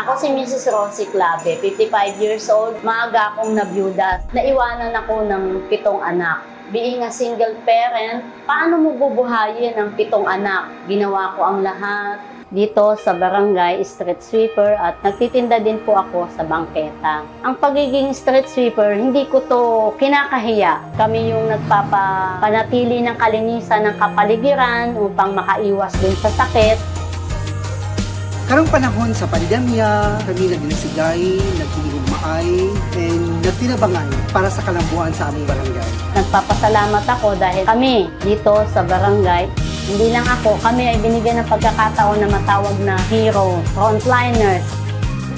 Ako si Mrs. Rosie Clave, 55 years old. Maaga akong nabiyuda. Naiwanan ako ng pitong anak. Being a single parent, paano mo bubuhayin ang pitong anak? Ginawa ko ang lahat dito sa barangay street sweeper at nagtitinda din po ako sa bangketa. Ang pagiging street sweeper, hindi ko to kinakahiya. Kami yung nagpapanatili ng kalinisan ng kapaligiran upang makaiwas din sa sakit Karang panahon sa pandemya, kami naglasigay, nagtuligmaay, and nagtinabangay para sa kalambuan sa aming barangay. Nagpapasalamat ako dahil kami dito sa barangay, hindi lang ako, kami ay binigyan ng pagkakataon na matawag na hero, frontliners.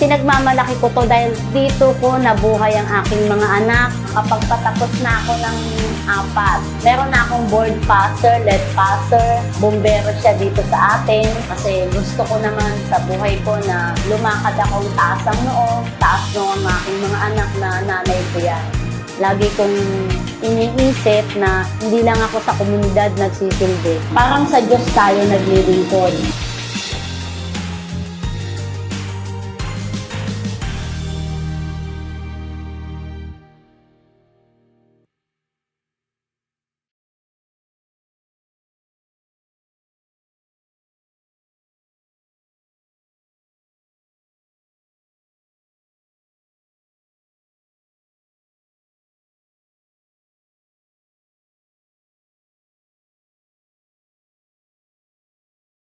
Pinagmamalaki ko to dahil dito ko nabuhay ang aking mga anak. Kapag patapos na ako ng apat, meron na akong board passer, lead passer, bumbero siya dito sa atin. Kasi gusto ko naman sa buhay ko na lumakad akong taas ang noo, taas noo ang aking mga anak na nanay ko yan lagi kong iniisip na hindi lang ako sa komunidad nagsisilbi. Parang sa Diyos tayo naglilingkod.